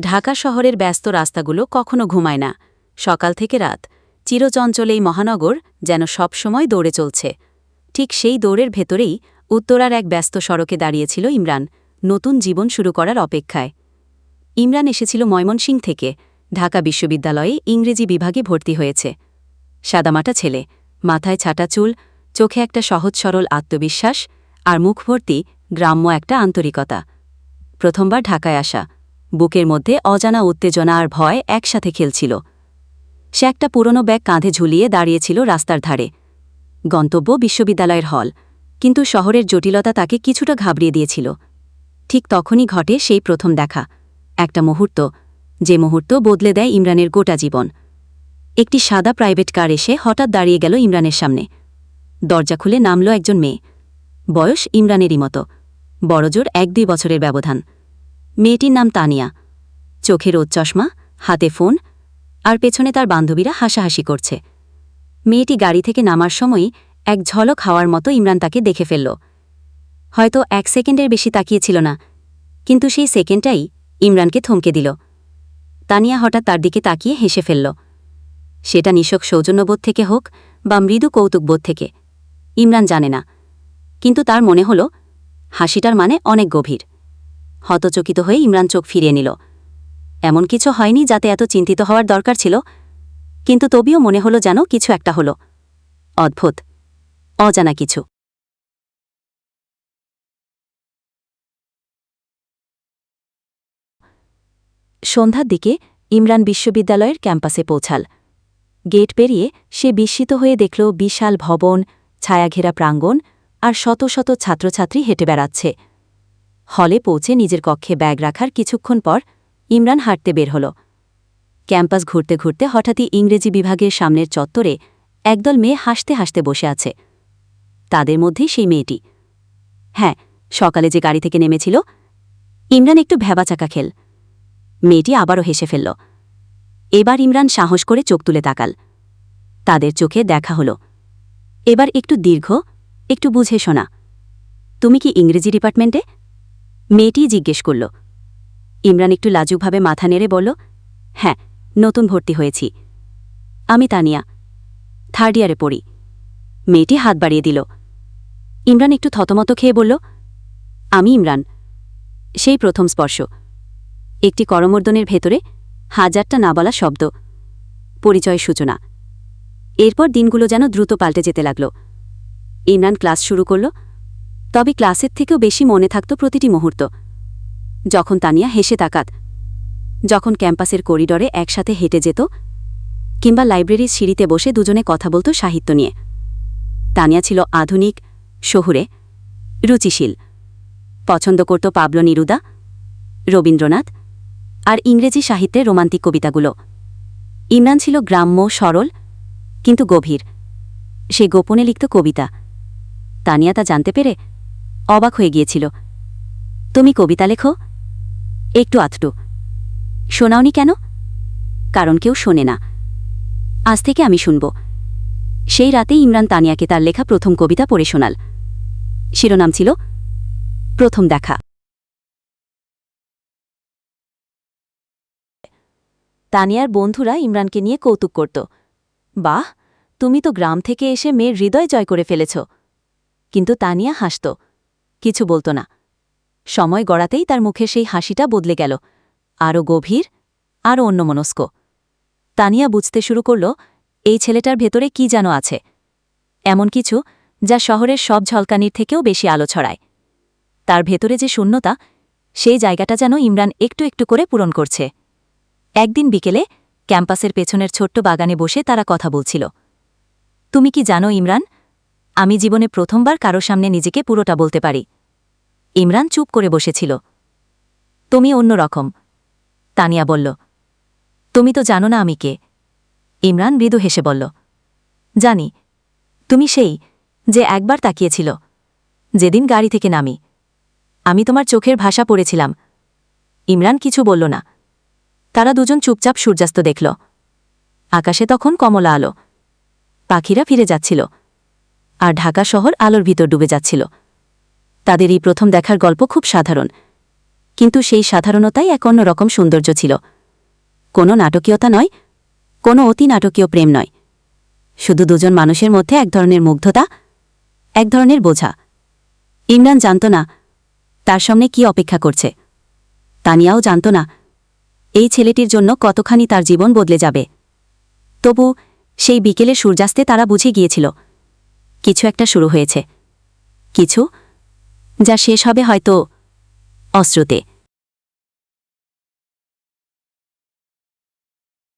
ঢাকা শহরের ব্যস্ত রাস্তাগুলো কখনো ঘুমায় না। সকাল থেকে রাত। চিরচঞ্চল এই মহানগর যেন সবসময় দৌড়ে চলছে। ঠিক সেই দৌড়ের ভেতরেই উত্তরার এক ব্যস্ত সড়কে দাঁড়িয়েছিল ইমরান, নতুন জীবন শুরু করার অপেক্ষায়। ইমরান এসেছিল ময়মনসিং থেকে, ঢাকা বিশ্ববিদ্যালয়ে ইংরেজি বিভাগে ভর্তি হয়েছে। সাদামাটা ছেলে, মাথায় ছাটা চুল, চোখে একটা সহজ সরল আত্মবিশ্বাস, আর মুখভর্তি গ্রাম্য একটা আন্তরিকতা। প্রথমবার ঢাকায় আসা। বুকের মধ্যে অজানা উত্তেজনা আর ভয় একসাথে খেলছিল। সে একটা পুরনো ব্যাগ কাঁধে ঝুলিয়ে দাঁড়িয়েছিল রাস্তার ধারে। গন্তব্য বিশ্ববিদ্যালয়ের হল, কিন্তু শহরের জটিলতা তাকে কিছুটা ঘাবড়িয়ে দিয়েছিল। ঠিক তখনই ঘটে সেই প্রথম দেখা, একটা মুহূর্ত, যে মুহূর্ত বদলে দেয় ইমরানের গোটা জীবন। একটি সাদা প্রাইভেট কার এসে হঠাৎ দাঁড়িয়ে গেল ইমরানের সামনে। দরজা খুলে নামল একজন মেয়ে। বয়স ইমরানেরই মতো। বড়জোর এক দুই বছরের ব্যবধান। মেয়েটির নাম তানিয়া। চোখে রোদ চশমা, হাতে ফোন, আর পেছনে তার বান্ধবীরা হাসাহাসি করছে। মেয়েটি গাড়ি থেকে নামার সময়ই এক ঝলক হাওয়ার মতো ইমরান তাকে দেখে ফেলল। হয়তো এক সেকেন্ডের বেশি তাকিয়েছিল না, কিন্তু সেই সেকেন্ডটাই ইমরানকে থমকে দিল। তানিয়া হঠাৎ তার দিকে তাকিয়ে হেসে ফেলল। সেটা নিশক সৌজন্যবোধ থেকে হোক বা মৃদু কৌতুকবোধ থেকে, ইমরান জানে না। কিন্তু তার মনে হল, হাসিটার মানে অনেক গভীর। হতচকিত হয়ে ইমরান চোখ ফিরিয়ে নিল। এমন কিছু হয়নি যাতে এত চিন্তিত হওয়ার দরকার ছিল, কিন্তু তবিও মনে হলো যেন কিছু একটা হলো। অদ্ভুত, অজানা কিছু। সন্ধ্যার দিকে ইমরান বিশ্ববিদ্যালয়ের ক্যাম্পাসে পৌঁছাল। গেট পেরিয়ে সে বিস্মিত হয়ে দেখল বিশাল ভবন, ছায়াঘেরা প্রাঙ্গণ আর শত শত ছাত্রছাত্রী হেঁটে বেড়াচ্ছে। হলে পৌঁছে নিজের কক্ষে ব্যাগ রাখার কিছুক্ষণ পর ইমরান হাঁটতে বের হল। ক্যাম্পাস ঘুরতে ঘুরতে হঠাৎই ইংরেজি বিভাগের সামনের চত্বরে একদল মেয়ে হাসতে হাসতে বসে আছে। তাদের মধ্যেই সেই মেয়েটি। হ্যাঁ সকালে যে গাড়ি থেকে নেমেছিল, ইমরান একটু ভ্যাবাচাকা খেল। মেয়েটি আবারও হেসে ফেলল। এবার ইমরান সাহস করে চোখ তুলে তাকাল। তাদের চোখে দেখা হল। এবার একটু দীর্ঘ, একটু বুঝে শোনা। তুমি কি ইংরেজি ডিপার্টমেন্টে? মেয়েটি জিজ্ঞেস করল, ইমরান একটু লাজুকভাবে মাথা নেড়ে বলল হ্যাঁ নতুন ভর্তি হয়েছি। আমি তানিয়া থার্ড ইয়ারে পড়ি। মেয়েটি হাত বাড়িয়ে দিল। ইমরান একটু থতমত খেয়ে বলল, আমি ইমরান, সেই প্রথম স্পর্শ। একটি করমর্দনের ভেতরে হাজারটা না বলা শব্দ, পরিচয় সূচনা। এরপর দিনগুলো যেন দ্রুত পাল্টে যেতে লাগল। ইমরান ক্লাস শুরু করল তবে ক্লাসের থেকেও বেশি মনে থাকত প্রতিটি মুহূর্ত। যখন তানিয়া হেসে তাকাত, যখন ক্যাম্পাসের করিডরে একসাথে হেঁটে যেত, কিংবা লাইব্রেরির সিঁড়িতে বসে দুজনে কথা বলতো সাহিত্য নিয়ে। তানিয়া ছিল আধুনিক, শহুরে, রুচিশীল। পছন্দ করত পাবলো নিরুদা, রবীন্দ্রনাথ আর ইংরেজি সাহিত্যের রোমান্টিক কবিতাগুলো। ইমরান ছিল গ্রাম্য, সরল, কিন্তু গভীর। সে গোপনে লিখত কবিতা। তানিয়া তা জানতে পেরে অবাক হয়ে গিয়েছিল। তুমি কবিতা লেখো? একটু আধটু। শোনাওনি কেন? কারণ কেউ শোনে না। আজ থেকে আমি শুনব। সেই রাতেই ইমরান তানিয়াকে তার লেখা প্রথম কবিতা পড়ে শোনাল। শিরোনাম ছিল, প্রথম দেখা। তানিয়ার বন্ধুরা ইমরানকে নিয়ে কৌতুক করত। বাহ, তুমি তো গ্রাম থেকে এসে মেয়ের হৃদয় জয় করে ফেলেছ। কিন্তু তানিয়া হাসত। কিছু বলত না। সময় গড়াতেই তার মুখে সেই হাসিটা বদলে গেল, আরও গভীর, আরও অন্যমনস্ক। তানিয়া বুঝতে শুরু করল, এই ছেলেটার ভেতরে কি যেন আছে। এমন কিছু যা শহরের সব ঝলকানির থেকেও বেশি আলো ছড়ায়। তার ভেতরে যে শূন্যতা, সেই জায়গাটা যেন ইমরান একটু একটু করে পূরণ করছে। একদিন বিকেলে ক্যাম্পাসের পেছনের ছোট্ট বাগানে বসে তারা কথা বলছিল। তুমি কি জানো ইমরান আমি জীবনে প্রথমবার কারও সামনে নিজেকে পুরোটা বলতে পারি। ইমরান চুপ করে বসেছিল। তুমি অন্য রকম তানিয়া বলল। তুমি তো জানো না আমি কে ইমরান মৃদু হেসে বলল। জানি, তুমি সেই যে একবার তাকিয়েছিল, যেদিন গাড়ি থেকে নামি। আমি তোমার চোখের ভাষা পড়েছিলাম। ইমরান কিছু বলল না। তারা দুজন চুপচাপ সূর্যাস্ত দেখল। আকাশে তখন কমলা আলো। পাখিরা ফিরে যাচ্ছিল। আর ঢাকা শহর আলোর ভিতর ডুবে যাচ্ছিল। তাদের এই প্রথম দেখার গল্প খুব সাধারণ। কিন্তু সেই সাধারণতাই এক অন্যরকম সৌন্দর্য ছিল। কোনো নাটকীয়তা নয়, কোনো অতি নাটকীয় প্রেম নয়। শুধু দুজন মানুষের মধ্যে এক ধরনের মুগ্ধতা, এক ধরনের বোঝা। ইমরান জানত না তার সামনে কি অপেক্ষা করছে। তানিয়াও জানত না এই ছেলেটির জন্য কতখানি তার জীবন বদলে যাবে। তবু সেই বিকেলে সূর্যাস্তে তারা বুঝে গিয়েছিল কিছু একটা শুরু হয়েছে। কিছু? যা শেষ হবে হয়তো অশ্রুতে